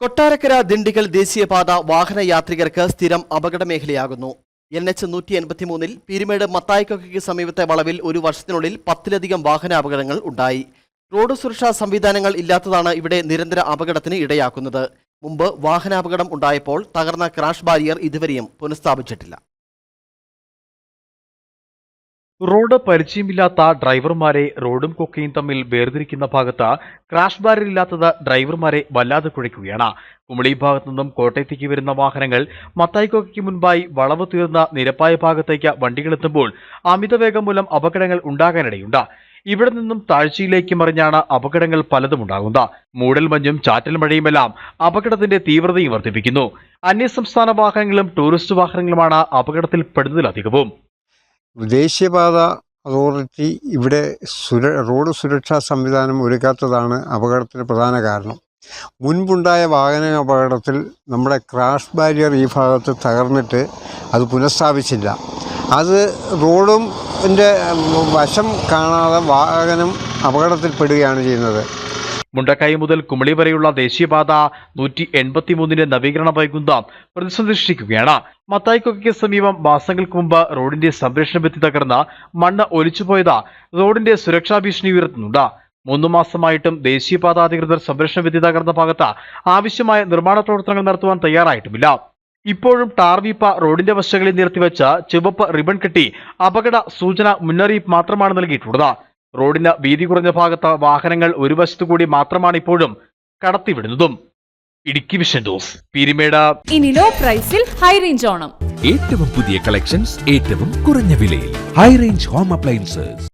കൊട്ടാരക്കര ദിണ്ടിഗൽ ദേശീയപാത വാഹന യാത്രികർക്ക് സ്ഥിരം അപകട മേഖലയാകുന്നു എൻ എച്ച് നൂറ്റി എൺപത്തി മൂന്നിൽ പീരുമേട് മത്തായിക്കൊക്കയ്ക്ക് സമീപത്തെ വളവിൽ ഒരു വർഷത്തിനുള്ളിൽ പത്തിലധികം വാഹന അപകടങ്ങൾ ഉണ്ടായി. റോഡ് സുരക്ഷാ സംവിധാനങ്ങൾ ഇല്ലാത്തതാണ് ഇവിടെ നിരന്തര അപകടത്തിന് ഇടയാക്കുന്നത്. മുമ്പ് വാഹനാപകടം ഉണ്ടായപ്പോൾ തകർന്ന ക്രാഷ് ബാരിയർ ഇതുവരെയും പുനഃസ്ഥാപിച്ചിട്ടില്ല. റോഡ് പരിചയമില്ലാത്ത ഡ്രൈവർമാരെ റോഡും കൊക്കയും തമ്മിൽ വേർതിരിക്കുന്ന ഭാഗത്ത് ക്രാഷ് ബാരിയർ ഇല്ലാത്തത് ഡ്രൈവർമാരെ വല്ലാതെ കുഴയ്ക്കുകയാണ് കുമളി ഭാഗത്തു നിന്നും കോട്ടയത്തേക്ക് വരുന്ന വാഹനങ്ങൾ മത്തായിക്കോക്കയ്ക്ക് മുൻപായി വളവ് തീർന്ന നിരപ്പായ ഭാഗത്തേക്ക് വണ്ടികളെത്തുമ്പോൾ അമിതവേഗം മൂലം അപകടങ്ങൾ ഉണ്ടാകാനിടയുണ്ട്. ഇവിടെ നിന്നും താഴ്ചയിലേക്ക് മറിഞ്ഞാണ് അപകടങ്ങൾ പലതും ഉണ്ടാകുന്നത്. മൂടൽമഞ്ഞും ചാറ്റൽ മഴയുമെല്ലാം അപകടത്തിന്റെ തീവ്രതയും വർദ്ധിപ്പിക്കുന്നു. അന്യസംസ്ഥാന വാഹനങ്ങളും ടൂറിസ്റ്റ് വാഹനങ്ങളുമാണ് അപകടത്തിൽപ്പെടുന്നതിലധികവും. ദേശീയപാത അതോറിറ്റി ഇവിടെ റോഡ് സുരക്ഷാ സംവിധാനം ഒരുക്കാത്തതാണ് അപകടത്തിന് പ്രധാന കാരണം. മുൻപുണ്ടായ വാഹന അപകടത്തിൽ നമ്മുടെ ക്രാഷ് ബാരിയർ ഈ ഭാഗത്ത് തകർന്നിട്ട് അത് പുനഃസ്ഥാപിച്ചില്ല. അത് റോഡും വശം കാണാതെ വാഹനം അപകടത്തിൽപ്പെടുകയാണ് ചെയ്യുന്നത്. മുണ്ടക്കായി മുതൽ കുമളി വരെയുള്ള ദേശീയപാത നൂറ്റി എൺപത്തിമൂന്നിന്റെ നവീകരണ വൈകുന്ത പ്രതിസന്ധി സൃഷ്ടിക്കുകയാണ്. മത്തായിക്കൊക്കയ്ക്ക് സമീപം മാസങ്ങൾക്ക് മുമ്പ് റോഡിന്റെ സംരക്ഷണ ഭിത്തി തകർന്ന് മണ്ണ് ഒലിച്ചുപോയത് റോഡിന്റെ സുരക്ഷാ ഭീഷണി ഉയർത്തുന്നുണ്ട്. മൂന്നു മാസമായിട്ടും ദേശീയപാത അധികൃതർ സംരക്ഷണ ഭിത്തി തകർന്ന ഭാഗത്ത് ആവശ്യമായ നിർമ്മാണ പ്രവർത്തനങ്ങൾ നടത്തുവാൻ തയ്യാറായിട്ടുമില്ല ഇപ്പോഴും ടാർവീപ്പ റോഡിന്റെ വശങ്ങളിൽ നിർത്തിവെച്ച് ചുവപ്പ് റിബൺ കെട്ടി അപകട സൂചന മുന്നറിയിപ്പ് മാത്രമാണ് നൽകിയിട്ടുള്ളത്. റോഡിന് വീതി കുറഞ്ഞ ഭാഗത്ത് വാഹനങ്ങൾ ഒരു വശത്തു കൂടി മാത്രമാണ് ഇപ്പോഴും കടത്തിവിടുന്നതും. Idukki vision news Peermade. ഇനി ലോ പ്രൈസിൽ ഹൈ റേഞ്ച് ഓണം. ഏറ്റവും പുതിയ കളക്ഷൻസ് ഏറ്റവും കുറഞ്ഞ വിലയിൽ. High range home appliances.